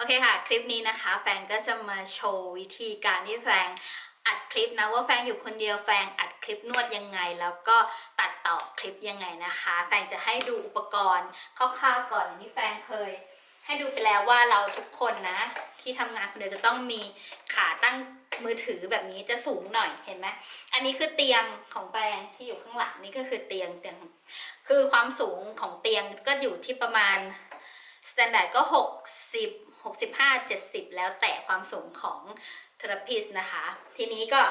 โอเคค่ะ คลิปนี้นะคะ แฟนก็จะมาโชว์วิธีการที่แฟนอัดคลิปนะว่าแฟนอยู่คนเดียวแฟนอัดคลิปนวดยังไง แล้วก็ตัดต่อคลิปยังไงนะคะ แฟนจะให้ดูอุปกรณ์คร่าวๆก่อนอย่างที่แฟนเคย ให้ดูไปแล้วว่าเราทุกคนนะ ที่ทำงานคนเดียวจะต้องมีขาตั้งมือถือแบบนี้จะสูงหน่อยเห็นไหมอันนี้คือเตียงของแฟนที่อยู่ข้างหลังนี่ก็คือเตียงเตียงคือความสูงของเตียงก็อยู่ที่ประมาณสแตนดาร์ดก็ 60 65 70 แล้วแต่ความสูงของเทอราพิสนะคะ ทีนี้ก็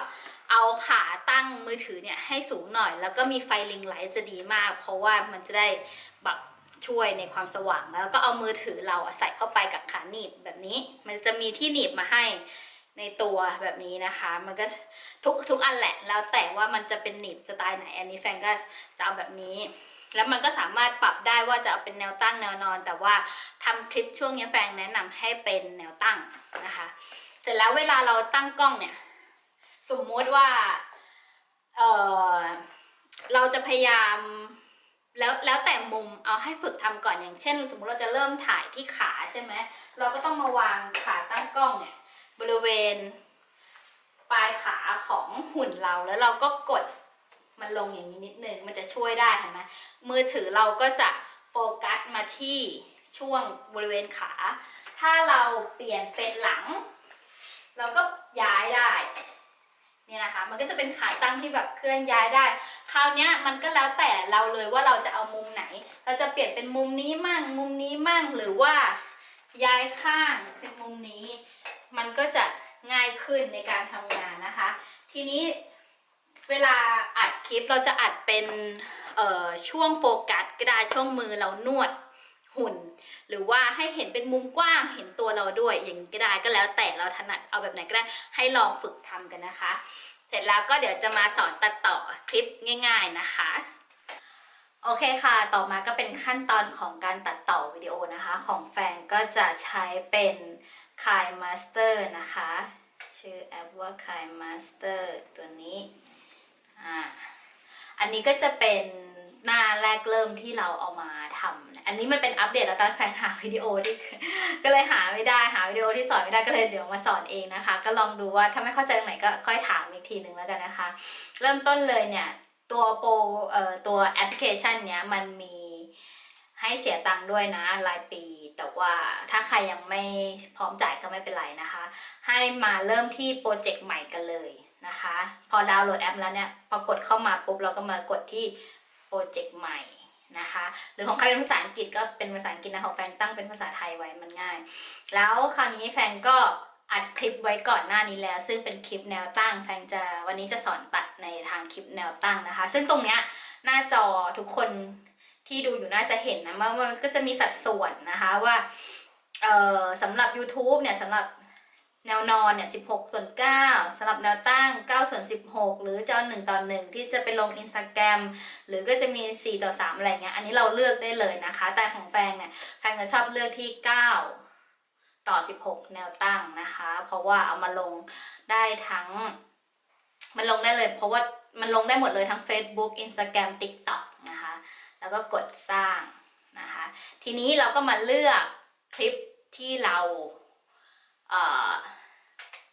เอาขาตั้งมือถือเนี่ยให้สูงหน่อย แล้วก็มีไฟลิงไลท์จะดีมาก เพราะว่ามันจะได้แบบช่วยในความสว่างแล้วก็เอามือถือเราใส่เข้าไปกับขาหนีบแบบนี้ มันจะมีที่หนีบมาให้ในตัวแบบนี้นะคะ มันก็ทุกทุกอันแหละแล้วแต่ว่ามันจะเป็นหนีบสไตล์ไหนอันนี้แฟนก็จะเอาแบบนี้ แล้วมันก็สามารถปรับได้ว่าจะเอาเป็นแนวตั้งแนวนอน แต่ว่าทำคลิปช่วงนี้แฟนแนะนำให้เป็นแนวตั้งนะคะ เสร็จแล้วเวลาเราตั้งกล้องเนี่ย สมมุติว่าเออเราจะพยายามแล้วแล้วแต่มุมเอาให้ฝึกทำก่อนอย่างเช่น สมมติเราจะเริ่มถ่ายที่ขาใช่ไหมเราก็ต้องมาวางขาตั้งกล้องเนี่ยบริเวณปลายขาของหุ่นเราแล้วเราก็กด มันลงอย่างนี้นิดนึงมันจะช่วยได้เห็นไหมมือถือเราก็จะโฟกัสมาที่ช่วงบริเวณขา ถ้าเราเปลี่ยนเป็นหลัง เราก็ย้ายได้เนี่ยนะคะมันก็จะเป็นขาตั้งที่แบบเคลื่อนย้ายได้ คราวนี้มันก็แล้วแต่เราเลยว่าเราจะเอามุมไหน เราจะเปลี่ยนเป็นมุมนี้มั่ง มุมนี้มั่งหรือว่าย้ายข้างเป็นมุมนี้ มันก็จะง่ายขึ้นในการทำงานนะคะ ทีนี้ เวลาอัดคลิปเราจะอัดเป็นช่วงโฟกัสก็ได้ช่วงมือเรานวดหุ่น หรือว่าให้เห็นเป็นมุมกว้างเห็นตัวเราด้วยอย่างนี้ก็ได้ก็แล้วแต่เราถนัดเอาแบบไหนก็ได้ให้ลองฝึกทำกันนะคะ เสร็จแล้วก็เดี๋ยวจะมาสอนตัดต่อคลิปง่าย ๆนะคะ โอเคค่ะ ต่อมาก็เป็นขั้นตอนของการตัดต่อวิดีโอนะคะ ของแฟนก็จะใช้เป็น k a i Master นะคะ ชื่อแอปว่า k a i Master ตัวนี้ อ่าอันนี้ก็จะเป็นหน้าแรกเริ่มที่เราเอามาทำอันนี้มันเป็นอัปเดตแล้วตอนแฟนหาวิดีโอที่ก็เลยหาไม่ได้หาวิดีโอที่สอนไม่ได้ก็เลยเดี๋ยวมาสอนเองนะคะ ก็ลองดูว่าถ้าไม่เข้าใจตรงไหนก็ค่อยถามอีกทีหนึ่งแล้วกันนะคะ เริ่มต้นเลยเนี่ยตัวโปรเอ่อตัวแอปพลิเคชันเนี้ยมันมีให้เสียตังค์ด้วยนะรายปี แต่ว่าถ้าใครยังไม่พร้อมจ่ายก็ไม่เป็นไรนะคะ ให้มาเริ่มที่โปรเจกต์ใหม่กันเลย นะคะ พอดาวน์โหลดแอปแล้วเนี่ยพอกดเข้ามาปุ๊บเราก็มากดที่โปรเจกต์ใหม่นะคะ หรือของใครเป็นภาษาอังกฤษก็เป็นภาษาอังกฤษนะของแฟนตั้งเป็นภาษาไทยไว้มันง่าย แล้วคราวนี้แฟนก็อัดคลิปไว้ก่อนหน้านี้แล้ว ซึ่งเป็นคลิปแนวตั้งแฟนจะวันนี้จะสอนตัดในทางคลิปแนวตั้งนะคะ ซึ่งตรงเนี้ยหน้าจอทุกคนที่ดูอยู่น่าจะเห็นนะว่ามันก็จะมีสัดส่วนนะคะว่าสำหรับ YouTube เนี่ยสำหรับ แนวนอนเนี่ย16ส่วน9สำหรับแนวตั้ง9ส่วน16หรือจะเอ1ต่อ1ที่จะไปลง Instagram หรือก็จะมี4ต่อ3อะไรเงี้ยอันนี้เราเลือกได้เลยนะคะ แต่ของแฟนเนี่ยแฟนจะชอบเลือกที่9ต่อ 16 แนวตั้งนะคะ เพราะว่าเอามาลงได้ทั้ง มันลงได้เลย เพราะว่ามันลงได้หมดเลยทั้ง Facebook Instagram TikTok นะคะ แล้วก็กดสร้างนะคะ ทีนี้เราก็มาเลือกคลิปที่เราเ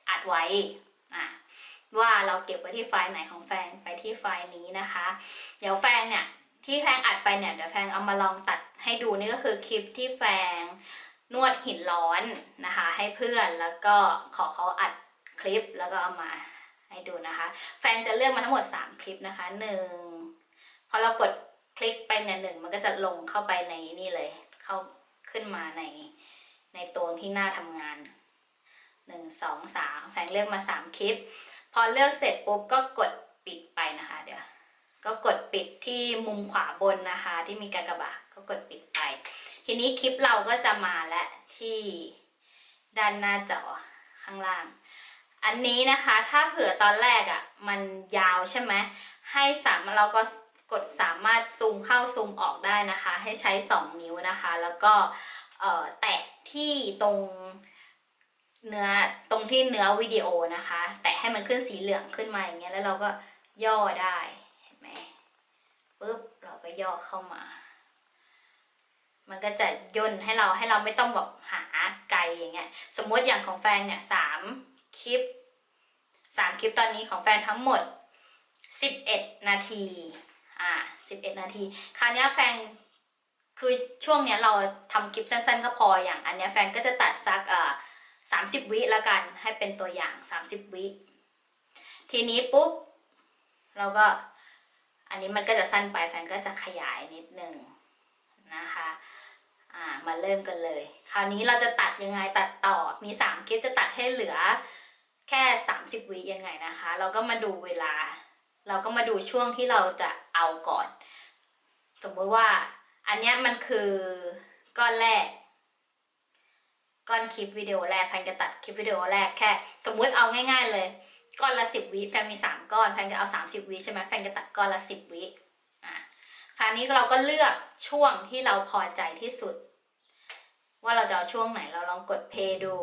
อัดไว้ว่าเราเก็บไว้ที่ไฟล์ไหนของแฟนไปที่ไฟล์นี้นะคะ เดี๋ยวแฟนเนี่ยที่แฟงอัดไปเนี่ยเดี๋ยวแฟงเอามาลองตัดให้ดูนี่ก็คือคลิปที่แฟงนวดหินร้อนนะคะ ให้เพื่อนแล้วก็ขอเขาอัดคลิปแล้วก็เอามาให้ดูนะคะ แฟนจะเลือกมาทั้งหมด 3 คลิปนะคะหนึ่งพอเรากดคลิกไปเนี่ยหนึ่งมันก็จะลงเข้าไปในนี่เลย เข้าขึ้นมาในในตัวที่หน้าทำงาน หนึ่งสองสามแฟนเลือกมา 3 คลิป พอเลือกเสร็จปุ๊บก็กดปิดไปนะคะเดี๋ยวก็กดปิดที่มุมขวาบนนะคะ ที่มีกากบาทก็กดปิดไป ทีนี้คลิปเราก็จะมาและที่ด้านหน้าจอข้างล่าง อันนี้นะคะถ้าเผื่อตอนแรกอะ่ะมันยาวใช่ไหมให้สามารถเราก็กดสามารถซูมเข้าซูมออกได้นะคะ ให้ใช้ 2 นิ้วนะคะ แล้วก็เออแตะที่ตรง เนื้อตรงที่เนื้อวิดีโอนะคะ แตะให้มันขึ้นสีเหลืองขึ้นมาอย่างเงี้ยแล้วเราก็ย่อได้เห็นไหมปุ๊บเราก็ย่อเข้ามา มันก็จะย่นให้เราให้เราไม่ต้องแบบหาไกลอย่างเงี้ย สมมติอย่างของแฟนเนี่ยสามคลิปสามคลิปตอนนี้ของแฟนทั้งหมดสิบเอ็ดนาที อ่าสิบเอ็ดนาที คราวนี้แฟนคือช่วงเนี้ยเราทำคลิปสั้นๆ ก็พออย่างอันเนี้ยแฟนก็จะตัดสักอ่า สามสิบวิละกันให้เป็นตัวอย่างสามสิบวิ ทีนี้ปุ๊บ เราก็ อันนี้มันก็จะสั้นไปแฟนก็จะขยายนิดนึงนะคะอ่ามาเริ่มกันเลย คราวนี้เราจะตัดยังไงตัดต่อมีสามคลิปจะตัดให้เหลือแค่สามสิบวิยังไงนะคะ เราก็มาดูเวลา เราก็มาดูช่วงที่เราจะเอาก่อน สมมติว่าอันนี้มันคือก้อนแรก ก้อนคลิปวิดีโอแรกแฟนจะตัดคลิปวิดีโอแรกแค่สมมุติเอาง่าย ๆ เลย ก้อนละสิบวิแฟนมีสามก้อนแฟนจะเอาสามสิบวิใช่ไหมแฟนจะตัดก้อนละสิบวิอะคราวนี้เราก็เลือกช่วงที่เราพอใจที่สุด ว่าเราจะเอาช่วงไหนเราลองกดเพย์ดู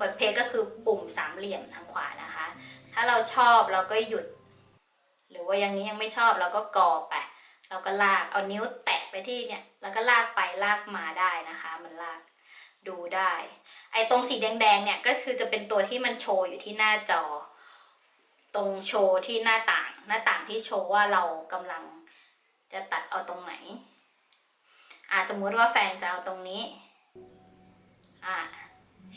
กดเพย์ก็คือปุ่มสามเหลี่ยมทางขวานะคะ ถ้าเราชอบเราก็หยุด หรือว่าอย่างนี้ยังไม่ชอบเราก็กอไปเราก็ลากเอานิ้วแตะไปที่เนี่ย แล้วก็ลากไปลากมาได้นะคะ มันลาก ดูได้ ไอ้ตรงสีแดงๆเนี่ยก็คือจะเป็นตัวที่มันโชว์อยู่ที่หน้าจอ ตรงโชว์ที่หน้าต่าง หน้าต่างที่โชว์ว่าเรากำลังจะตัดเอาตรงไหน อ่าสมมุติว่าแฟนจะเอาตรงนี้ อ่า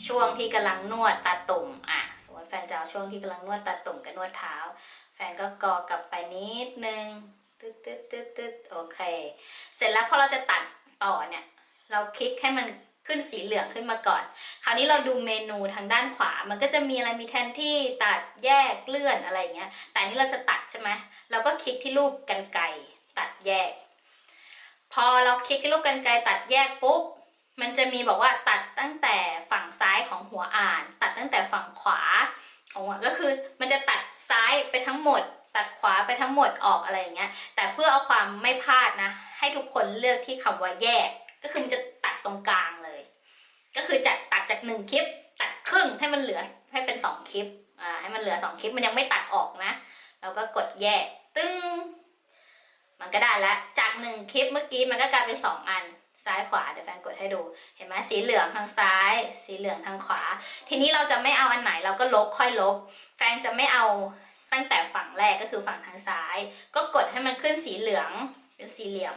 ช่วงที่กำลังนวดตัดตุ่ม อะสมมติแฟนจะเอาช่วงที่กำลังนวดตัดตุ่มกับนวดเท้า แฟนก็กอกลับไปนิดนึงตึ๊ดตึ๊ดตึ๊ดตึ๊ดโอเค เสร็จแล้วพอเราจะตัดต่อเนี่ย เราคลิกให้มัน ขึ้นสีเหลืองขึ้นมาก่อน คราวนี้เราดูเมนูทางด้านขวา มันก็จะมีอะไรมีแทนที่ตัดแยกเลื่อนอะไรอย่างเงี้ย แต่นี้เราจะตัดใช่ไหมเราก็คลิกที่รูปกันไกตัดแยก พอเราคลิกที่รูปกันไกตัดแยกปุ๊บ มันจะมีบอกว่าตัดตั้งแต่ฝั่งซ้ายของหัวอ่าน ตัดตั้งแต่ฝั่งขวาของหัวก็คือมันจะตัดซ้ายไปทั้งหมด ตัดขวาไปทั้งหมดออกอะไรอย่างเงี้ย แต่เพื่อเอาความไม่พลาดนะ ให้ทุกคนเลือกที่คำว่าแยก ก็คือมันจะตัดตรงกลาง ก็คือจัดตัดจากหนึ่งคลิป ตัดครึ่งให้มันเหลือให้เป็นสองคลิปอ่าให้มันเหลือสองคลิปมันยังไม่ตัดออกนะเราก็กดแยก ตึ้งมันก็ได้แล้วจากหนึ่งคลิปเมื่อกี้มันก็กลายเป็นสองอันซ้ายขวาเดี๋ยวแฟนกดให้ดู เห็นไหมสีเหลืองทางซ้าย สีเหลืองทางขวา ทีนี้เราจะไม่เอาอันไหนเราก็ลบค่อยลบ แฟนจะไม่เอาตั้งแต่ฝั่งแรกก็คือฝั่งทางซ้าย ก็กดให้มันขึ้นสีเหลืองเป็นสี่เหลี่ยม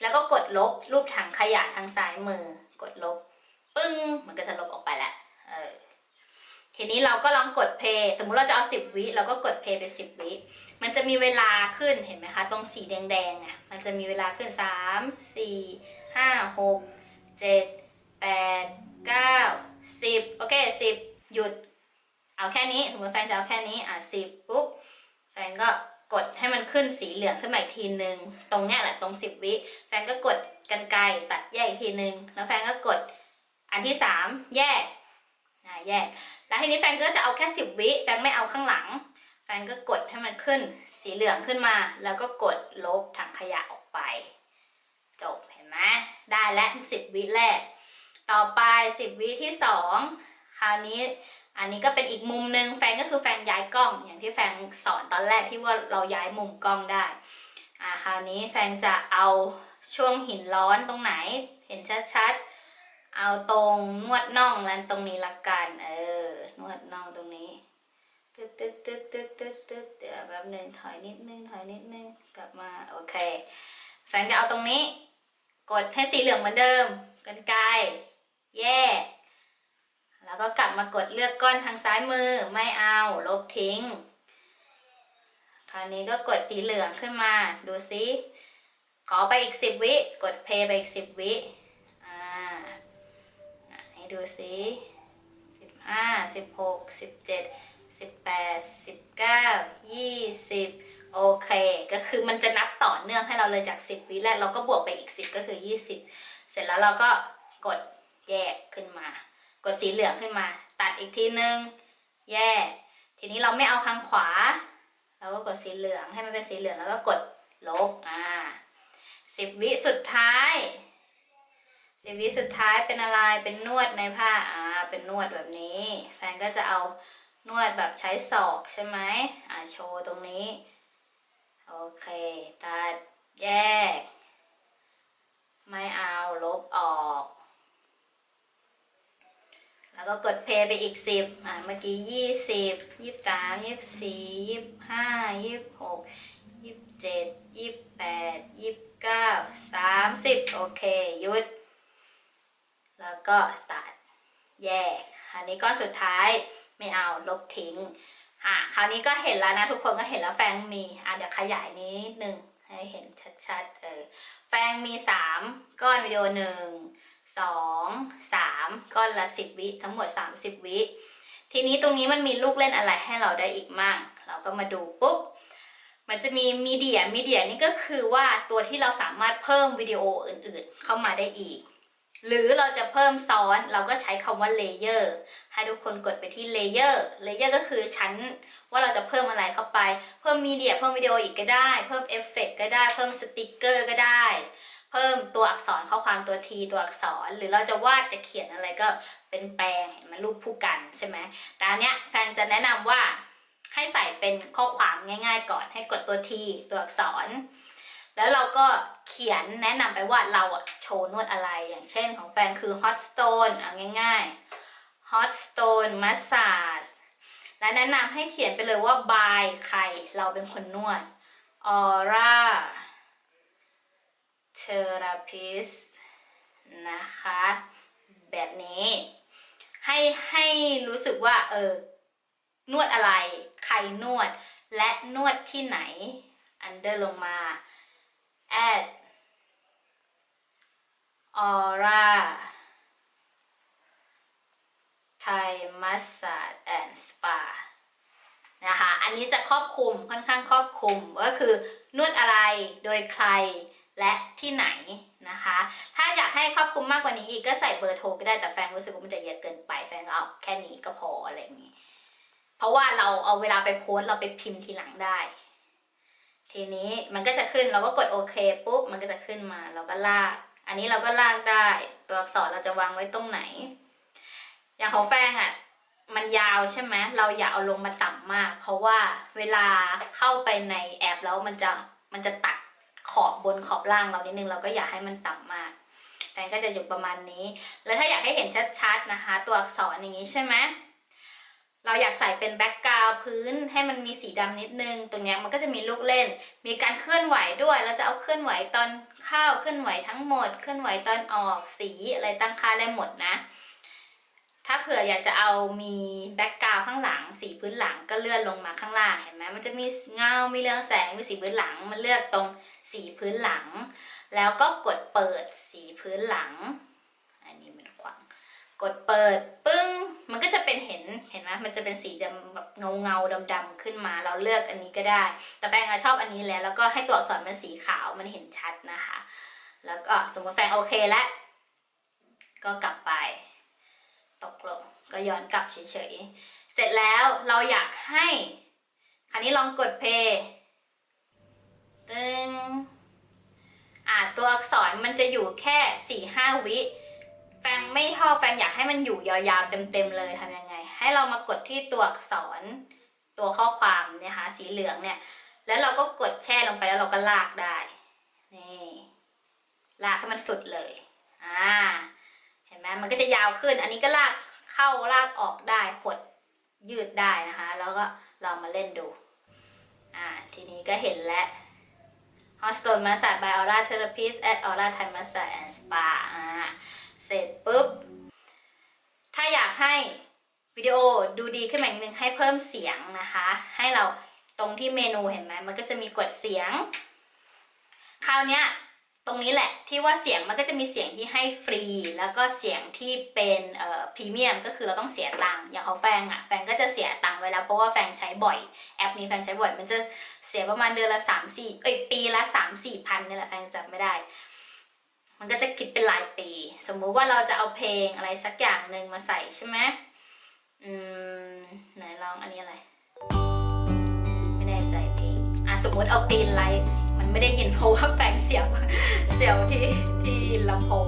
แล้วก็กดลบรูปถังขยะทางซ้ายมือ กดลบ ปึ้งมันก็จะลบออกไปแล้วเออทีนี้เราก็ลองกดเพย์สมมุติเราจะเอาสิบวิเราก็กดเพย์ไปสิบวิมันจะมีเวลาขึ้นเห็นไหมคะ ตรงสีแดงๆอะมันจะมีเวลาขึ้นสามสี่ห้าหกเจ็ดแปดเก้าสิบโอเคสิบหยุด เอาแค่นี้สมมติแฟนจะเอาแค่นี้อะสิบปุ๊บแฟนก็กดให้มันขึ้นสีเหลืองขึ้นมาอีกทีนึง ตรงเนี้ยแหละตรงสิบวิแฟนก็กดกันไกรตัดแยกอีกทีนึง แล้วแฟนก็กด อันที่สามแยกอ่าแยก แล้วทีนี้แฟนก็จะเอาแค่สิบวิแฟนไม่เอาข้างหลัง แฟนก็กดให้มันขึ้นสีเหลืองขึ้นมา แล้วก็กดลบถังขยะออกไป จบเห็นไหมได้และสิบวิแรก ต่อไปสิบวิที่สองคราวนี้อันนี้ก็เป็นอีกมุมหนึ่งแฟนก็คือแฟนย้ายกล้อง อย่างที่แฟนสอนตอนแรกที่ว่าเราย้ายมุมกล้องได้อ่าคราวนี้แฟนจะเอาช่วงหินร้อนตรงไหน เห็นชัดๆ เอาตรงนวดน่องแล้วตรงนี้ละกัน เออ นวดน่องตรงนี้ตึ๊ดตึ๊ดตึ๊ดตึ๊ดตึ๊ดตึ๊ดเดี๋ยวแป๊บหนึงถอยนิดนึงถอยนิดนึงกลับมาโอเคแฟนจะเอาตรงนี้ กดให้สีเหลืองเหมือนเดิมกันไกลแยก แล้วก็กลับมากดเลือกก้อนทางซ้ายมือไม่เอาลบทิ้ง คราวนี้ก็กดสีเหลืองขึ้นมา ดูซิขอไปอีกสิบวิ กดเพย์ไปอีกสิบวิ ดูซิสิบห้าสิบหกสิบเจ็ดสิบแปดสิบเก้ายี่สิบโอเค ก็คือมันจะนับต่อเนื่องให้เราเลยจากสิบวิแรกเราก็บวกไปอีกสิบก็คือยี่สิบเสร็จแล้วเราก็กดแยกขึ้นมา กดสีเหลืองขึ้นมา ตัดอีกทีนึง แยก ทีนี้เราไม่เอาข้างขวา เราก็กดสีเหลืองให้มันเป็นสีเหลืองแล้วก็กดลบอ่าสิบวิสุดท้าย สิบวิสุดท้ายเป็นอะไร เป็นนวดในผ้า อ่า เป็นนวดแบบนี้ แฟนก็จะเอานวดแบบใช้ศอกใช่ไหมอ่าโชว์ตรงนี้ โอเค ตัดแยก ไม่เอาลบออก แล้วก็กดเพย์ไปอีกสิบอ่า เมื่อกี้ยี่สิบยี่สามยี่สี่ยี่ห้ายี่หกยี่เจ็ดยี่แปดยี่เก้าสามสิบโอเค หยุด ก็ตัดแยก อันนี้ก้อนสุดท้ายไม่เอาลบทิ้ง อะคราวนี้ก็เห็นแล้วนะทุกคนก็เห็นแล้วแฟงมีอะเดี๋ยวขยายนี้นิดนึงให้เห็นชัดๆเออแฟงมีสามก้อนวิดีโอหนึ่งสองสามก้อนละสิบวิทั้งหมดสามสิบวิทีนี้ตรงนี้มันมีลูกเล่นอะไรให้เราได้อีกมั่ง เราก็มาดูปุ๊บ มันจะมีมีเดียมีเดียนี่ก็คือว่าตัวที่เราสามารถเพิ่มวิดีโออื่นๆ เข้ามาได้อีก หรือเราจะเพิ่มซ้อนเราก็ใช้คำว่าเลเยอร์ให้ทุกคนกดไปที่เลเยอร์เลเยอร์ก็คือชั้นว่าเราจะเพิ่มอะไรเข้าไป เพิ่มมีเดียเพิ่มวิดีโออีกก็ได้ เพิ่มเอฟเฟกต์ก็ได้ เพิ่มสติกเกอร์ก็ได้ เพิ่มตัวอักษรข้อความตัวทีตัวอักษร หรือเราจะวาดจะเขียนอะไรก็เป็นแปลงเห็นมันรูปผู้กันใช่ไหมแต่อันเนี้ยแฟนจะแนะนำว่าให้ใส่เป็นข้อความง่าย ๆ ก่อนให้กดตัวทีตัวอักษร แล้วเราก็เขียนแนะนำไปว่าเราอะโชว์นวดอะไรอย่างเช่นของแฟนคือ hot stone เอาง่ายๆ hot stone massage และแนะนำให้เขียนไปเลยว่า by ใครเราเป็นคนนวด aura therapist นะคะ แบบนี้ ให้ให้รู้สึกว่า เออ นวดอะไร ใครนวด และนวดที่ไหน อันเดอร์ลงมา at aura Thai Massage and Spa นะคะ อันนี้จะครอบคลุมค่อนข้างครอบคลุมก็คือนวดอะไรโดยใครและที่ไหนนะคะ ถ้าอยากให้ครอบคลุมมากกว่านี้อีกก็ใส่เบอร์โทรก็ได้แต่แฟนรู้สึกว่ามันจะเยอะเกินไปแฟนก็เอาแค่นี้ก็พออะไรอย่างนี้ เพราะว่าเราเอาเวลาไปโพสเราไปพิมพ์ทีหลังได้ ทีนี้มันก็จะขึ้นเราก็กดโอเคปุ๊บมันก็จะขึ้นมาเราก็ลาก อันนี้เราก็ลากได้ ตัวอักษรเราจะวางไว้ตรงไหน อย่างของแฟงอะมันยาวใช่ไหมเราอย่าเอาลงมาต่ำมาก เพราะว่าเวลาเข้าไปในแอปแล้วมันจะมันจะตัดขอบบนขอบล่างเรานิดนึงเราก็อย่าให้มันต่ำมากแฟนก็จะอยู่ประมาณนี้ แล้วถ้าอยากให้เห็นชัดๆนะคะ ตัวอักษรอย่างนี้ใช่ไหม เราอยากใส่เป็นแบ็กกราวพื้นให้มันมีสีดำนิดนึง ตรงนี้มันก็จะมีลูกเล่น มีการเคลื่อนไหวด้วย เราจะเอาเคลื่อนไหวตอนเข้าเคลื่อนไหวทั้งหมด เคลื่อนไหวตอนออกสีอะไรตั้งค่าได้หมดนะ ถ้าเผื่ออยากจะเอามีแบ็กกราวข้างหลัง สีพื้นหลังก็เลื่อนลงมาข้างล่างเห็นไหมมันจะมีเงา มีเรืองแสง มีสีพื้นหลัง มันเลือกตรงสีพื้นหลัง แล้วก็กดเปิดสีพื้นหลัง อันนี้มันขวาง กดเปิด เงาเงาดำๆขึ้นมาเราเลือกอันนี้ก็ได้ แต่แฟนอะชอบอันนี้แล้ว แล้วก็ให้ตัวอักษรมันสีขาวมันเห็นชัดนะคะ แล้วก็สมมติแฟนโอเคแล้วก็กลับไป ตกลงก็ย้อนกลับเฉยๆ เสร็จแล้วเราอยากให้ คราวนี้ลองกดเพย์ตึงอ่าตัวอักษรมันจะอยู่แค่สี่ห้าวิ แฟงไม่ชอบแฟงอยากให้มันอยู่ยาวๆเต็มๆเลยทำยังไง ให้เรามากดที่ตัวอักษรตัวข้อความเนี่ยคะสีเหลืองเนี่ย แล้วเราก็กดแช่ลงไปแล้วเราก็ลากได้นี่ลากให้มันสุดเลยอ่าเห็นไหมมันก็จะยาวขึ้น อันนี้ก็ลากเข้าลากออกได้หดยืดได้นะคะ แล้วก็ลองมาเล่นดูอ่าทีนี้ก็เห็นแล้ว Hotstone Massage by Aura Therapist at Aura Thai Massage and Spa อ่าเสร็จปุ๊บ ถ้าอยากให้ วิดีโอดูดีขึ้นมาอีกนึงให้เพิ่มเสียงนะคะ ให้เราตรงที่เมนูเห็นไหมมันก็จะมีกดเสียง คราวเนี้ยตรงนี้แหละที่ว่าเสียงมันก็จะมีเสียงที่ให้ฟรี แล้วก็เสียงที่เป็นเอ่อพรีเมียมก็คือเราต้องเสียตังค์อย่างเขาแฟงอะ่ะแฟงก็จะเสียตังค์ไว้แล้วเพราะว่าแฟงใช้บ่อยแอปนี้แฟงใช้บ่อย มันจะเสียประมาณเดือนละสามสี่เอ้ยปีละสามสี่พันนี่แหละแฟงจำไม่ได้ มันก็จะคิดเป็นรายปี สมมุติว่าเราจะเอาเพลงอะไรสักอย่างหนึ่งมาใส่ใช่ไหม อืมไหนลองอันนี้อะไร ไม่แน่ใจเพลงอะสมมติเอาตีนไลท์มันไม่ได้ยินเพราะว่าแฟงเสียบเสียบที่ที่ลำโพง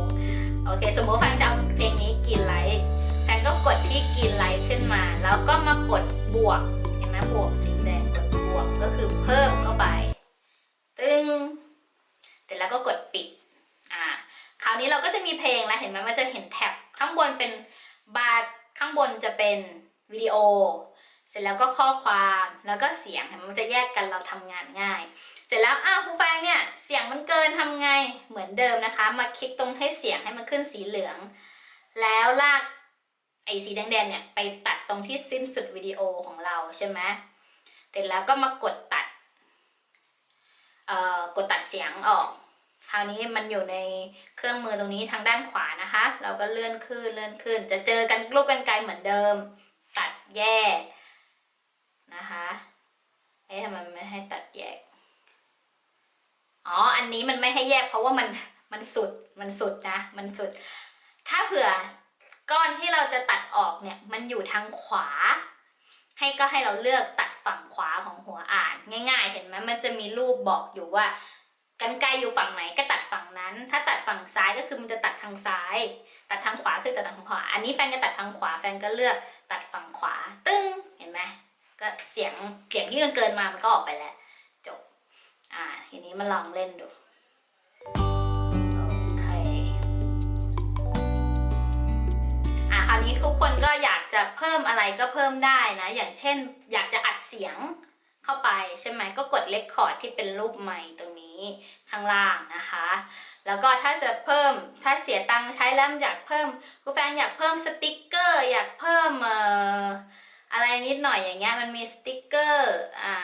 โอเค สมมติแฟงจะเพลงนี้กินไลท์แฟงก็กดที่กินไลท์ขึ้นมา แล้วก็มากดบวกเห็นไหมบวกสีแดงกดบวกก็คือเพิ่มเข้าไป ตึ้งเสร็จแล้วก็กดปิดอ่าคราวนี้เราก็จะมีเพลงแล้วเห็นไหมมันจะเห็นแท็บข้างบนเป็นบาร์ ข้างบนจะเป็นวิดีโอ เสร็จแล้วก็ข้อความแล้วก็เสียงเห็นไหมมันจะแยกกันเราทำงานง่าย เสร็จแล้วอ้าวครูแฟงเนี่ยเสียงมันเกินทำไงเหมือนเดิมนะคะ มาคลิกตรงให้เสียงให้มันขึ้นสีเหลือง แล้วลากไอ้สีแดงๆเนี่ยไปตัดตรงที่สิ้นสุดวิดีโอของเราใช่ไหมเสร็จแล้วก็มากดตัดเอ่อกดตัดเสียงออก ราวนี้มันอยู่ในเครื่องมือตรงนี้ทางด้านขวานะคะ เราก็เลื่อนขึ้นเลื่อนขึ้น จะเจอกันรูปกันไกลเหมือนเดิม ตัดแยกนะคะเอ๊ะทำไมมันไม่ให้ตัดแยกอ๋ออันนี้มันไม่ให้แยกเพราะว่ามันมันสุดมันสุดนะ มันสุด ถ้าเผื่อก้อนที่เราจะตัดออกเนี่ย มันอยู่ทางขวา ให้ก็ให้เราเลือกตัดฝั่งขวาของหัวอ่าน ง่าย ๆ เห็นไหมมันจะมีรูปบอกอยู่ว่า กันไกลอยู่ฝั่งไหนก็ตัดฝั่งนั้น ถ้าตัดฝั่งซ้ายก็คือมันจะตัดทางซ้าย ตัดทางขวาคือตัดทางขวา อันนี้แฟนก็ตัดทางขวา แฟนก็เลือกตัดฝั่งขวา ตึ้ง เห็นไหมก็เสียงเสียงที่มันเกินมา มันก็ออกไปแล้ว จบ อ่า ทีนี้มาลองเล่นดูโอเคอะคราวนี้ทุกคนก็อยากจะเพิ่มอะไรก็เพิ่มได้นะ อย่างเช่น อยากจะอัดเสียงเข้าไปใช่ไหมก็กดเลคคอร์ดที่เป็นรูปใหม่ตรง นี้ข้างล่างนะคะ แล้วก็ถ้าจะเพิ่มถ้าเสียตังค์ใช้แล้วอยากเพิ่มคุณแฟนอยากเพิ่มสติกเกอร์อยากเพิ่มเอ่ออะไรนิดหน่อยอย่างเงี้ยมันมีสติกเกอร์อ่า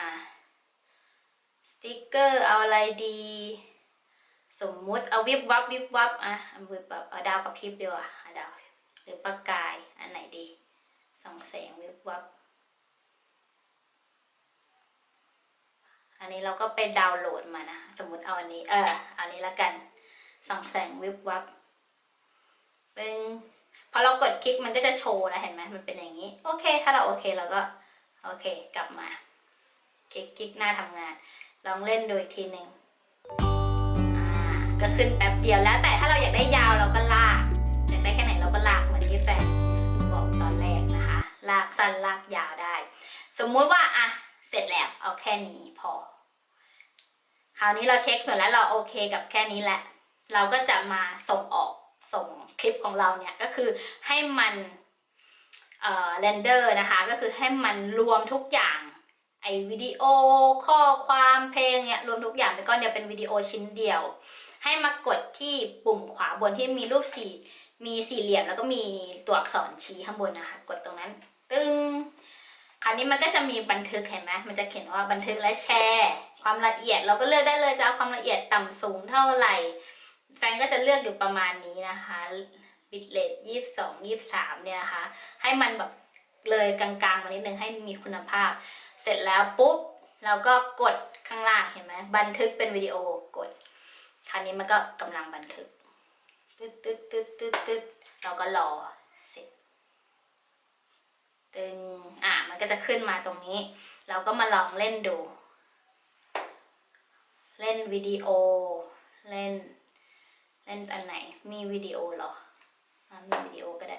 สติกเกอร์เอาอะไรดี สมมุติเอาวิบวับวิบวับอะเอาวิบวับเอาดาวกับพริบดีกว่าเอาดาวหรือประกายอันไหนดีส่องแสงวิบวับ อันนี้เราก็ไปดาวน์โหลดมานะ สมมติเอาอันนี้ เออเอาอันนี้ละกันส่องแสงวิบวับเป็นพอเรากดคลิกมันก็จะโชว์แล้วเห็นไหมมันเป็นอย่างนี้ โอเค ถ้าเราโอเคเราก็โอเค กลับมา คลิกคลิกหน้าทำงาน ลองเล่นดูอีกทีหนึ่งก็ขึ้นแป๊บเดียวแล้ว แต่ถ้าเราอยากได้ยาวเราก็ลากอยากได้แค่ไหนเราก็ลากเหมือนที่แฟนบอกตอนแรกนะคะ ลากสั้นลากยาวได้ สมมุติว่าอะเสร็จแล้วเอาแค่นี้พอ คราวนี้เราเช็คเส่วนแล้วเราโอเคกับแค่นี้แหละ เราก็จะมาส่งออกส่งคลิปของเราเนี่ยก็คือให้มันเอ่อเรนเดอร์นะคะ ก็คือให้มันรวมทุกอย่างไอวิดีโอข้อความเพลงเนี่ยรวมทุกอย่างไปก้อนเดียวเป็นวิดีโอชิ้นเดียว ให้มากดที่ปุ่มขวาบนที่มีรูปสี่มีสี่เหลี่ยมแล้วก็มีตัวอักษรชี้ข้างบนนะคะ กดตรงนั้น ตึ้งคราวนี้มันก็จะมีบันทึกเห็นไหมมันจะเขียนว่าบันทึกและแชร์ ความละเอียดเราก็เลือกได้เลยจะเอาความละเอียดต่ำสูงเท่าไหร่ แฟนก็จะเลือกอยู่ประมาณนี้นะคะบิตเลทยี่สิบสองยี่สิบสามเนี่ยนะคะ ให้มันแบบเลยกลางๆมานิดนึงให้มีคุณภาพ เสร็จแล้วปุ๊บเราก็กดข้างล่างเห็นไหมบันทึกเป็นวิดีโอกด คราวนี้มันก็กำลังบันทึกตึ๊ดตึ๊ดตึ๊ดตึ๊ดตึ๊ดเราก็รอเสร็จตึงอะมันก็จะขึ้นมาตรงนี้ เราก็มาลองเล่นดู เล่นวิดีโอ เล่น เล่นอันไหน มีวิดีโอเหรออะมีวิดีโอก็ได้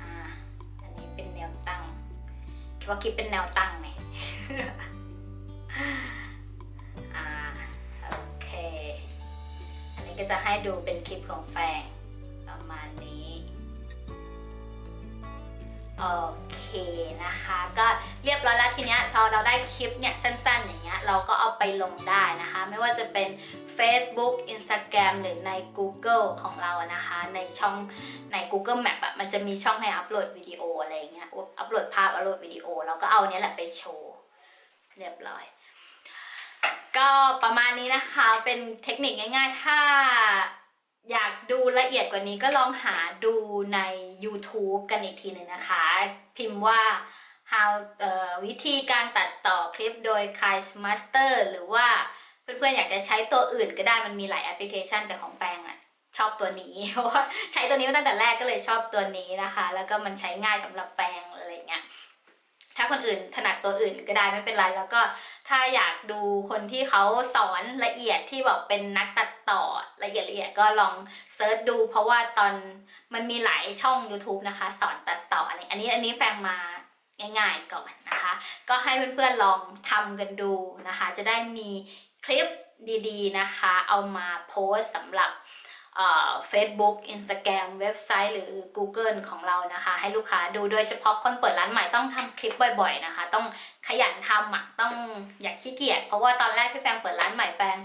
อ่า อันนี้เป็นแนวตั้งคิดว่าคลิปเป็นแนวตั้งไหมอ่า โอเค อันนี้ก็จะให้ดูเป็นคลิปของแฟงประมาณนี้ โอเคนะคะ ก็เรียบร้อยแล้วทีเนี้ยพอเราได้คลิปเนี่ยสั้นๆ อย่างเงี้ยเราก็เอาไปลงได้นะคะ ไม่ว่าจะเป็น Facebook Instagram หรือใน Google ของเราอะนะคะ ในช่องใน Google Map อะมันจะมีช่องให้อัปโหลดวิดีโออะไรเงี้ยอัปโหลดภาพอัปโหลดวิดีโอเราก็เอาเนี้ยแหละไปโชว์ เรียบร้อย ก็ประมาณนี้นะคะเป็นเทคนิคง่ายๆ ถ้า อยากดูละเอียดกว่านี้ก็ลองหาดูใน YouTube กันอีกทีหนึ่งนะคะ พิมพ์ว่า how วิธีการตัดต่อคลิปโดย k a i Master หรือว่าเพื่อนๆอยากจะใช้ตัวอื่นก็ได้มันมีหลายแอปพลิเคชันแต่ของแปลงอะชอบตัวนี้ เพราะว่าใช้ตัวนี้มาตั้งแต่แรกก็เลยชอบตัวนี้นะคะ แล้วก็มันใช้ง่ายสำหรับแปลง ถ้าคนอื่นถนัดตัวอื่นก็ได้ไม่เป็นไร แล้วก็ถ้าอยากดูคนที่เขาสอนละเอียดที่บอกเป็นนักตัดต่อละเอียดละเอียดก็ลองเซิร์ชดู เพราะว่าตอนมันมีหลายช่อง YouTube นะคะ สอนตัดต่ออะไรอันนี้อันนี้แฟงมาง่ายๆก่อนนะคะ ก็ให้เพื่อนๆลองทำกันดูนะคะ จะได้มีคลิปดีๆนะคะ เอามาโพสต์สำหรับ เอ่อ Facebook Instagram เว็บไซต์ หรือ Google ของเรานะคะ ให้ลูกค้าดูโดยเฉพาะคนเปิดร้านใหม่ต้องทำคลิปบ่อย ๆนะคะ ต้องขยันทำอะต้องอย่าขี้เกียจเพราะว่าตอนแรกที่แฟนเปิดร้านใหม่แฟน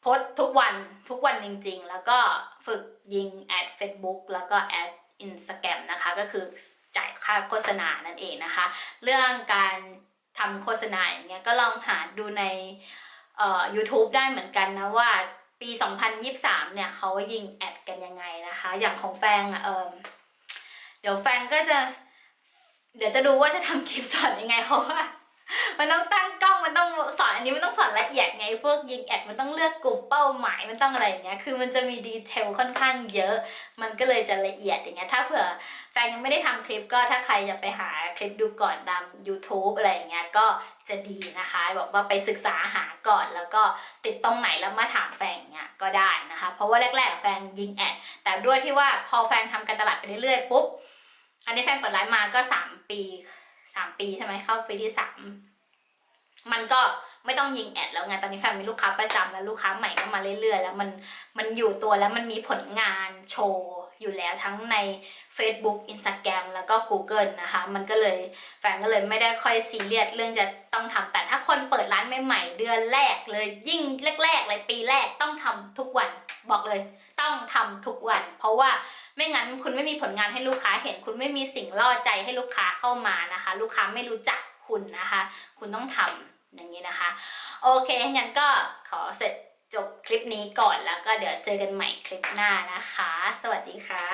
โพสทุกวันทุกวันจริงๆ แล้วก็ฝึกยิงแอด Facebook แล้วก็แอด Instagram นะคะ ก็คือจ่ายค่าโฆษณานั่นเองนะคะ เรื่องการทำโฆษณาอย่างเงี้ยก็ลองหาดูในเอ่อ YouTube ได้เหมือนกันนะว่า ปี 2023 เนี่ยเขายิงแอดกันยังไงนะคะ อย่างของแฟงเออเดี๋ยวแฟงก็จะ เดี๋ยวจะดูว่าจะทำคลิปสอนยังไงเพราะว่า มันต้องตั้งกล้องมันต้องสอนอันนี้มันต้องสอนละเอียดไงพวกยิงแอดมันต้องเลือกกลุ่มเป้าหมายมันต้องอะไรอย่างเงี้ยคือมันจะมีดีเทลค่อนข้างเยอะ มันก็เลยจะละเอียดอย่างเงี้ยถ้าเผื่อแฟนยังไม่ได้ทำคลิปก็ถ้าใครจะไปหาคลิปดูก่อนตาม YouTube อะไรอย่างเงี้ยก็จะดีนะคะบอกว่าไปศึกษาหาก่อนแล้วก็ติดตรงไหนแล้วมาถามแฟนอย่างเงี้ยก็ได้นะคะ เพราะว่าแรกๆแฟนยิงแอดแต่ด้วยที่ว่าพอแฟนทำการตลาดไปเรื่อยๆปุ๊บอันนี้แฟนเปิดร้านมาก็สามปี สามปีใช่ไหมเข้าปีที่สามมันก็ไม่ต้องยิงแอดแล้วไงตอนนี้แฟนมีลูกค้าประจำแล้วลูกค้าใหม่ก็มาเรื่อยๆ แล้วมันมันอยู่ตัวแล้วมันมีผลงานโชว์อยู่แล้วทั้งใน Facebook Instagram แล้วก็ Google นะคะ มันก็เลยแฟนก็เลยไม่ได้ค่อยซีเรียสเรื่องจะต้องทำแต่ถ้าคนเปิดร้านใหม่ๆเดือนแรกเลยยิ่งแรกๆเลยปีแรกต้องทำทุกวันบอกเลย ต้องทำทุกวัน เพราะว่า ไม่งั้นคุณไม่มีผลงานให้ลูกค้าเห็น คุณไม่มีสิ่งล่อใจให้ลูกค้าเข้ามานะคะ ลูกค้าไม่รู้จักคุณนะคะ คุณต้องทำอย่างนี้นะคะ โอเคงั้นก็ขอเสร็จจบคลิปนี้ก่อนแล้วก็เดี๋ยวเจอกันใหม่คลิปหน้านะคะ สวัสดีค่ะ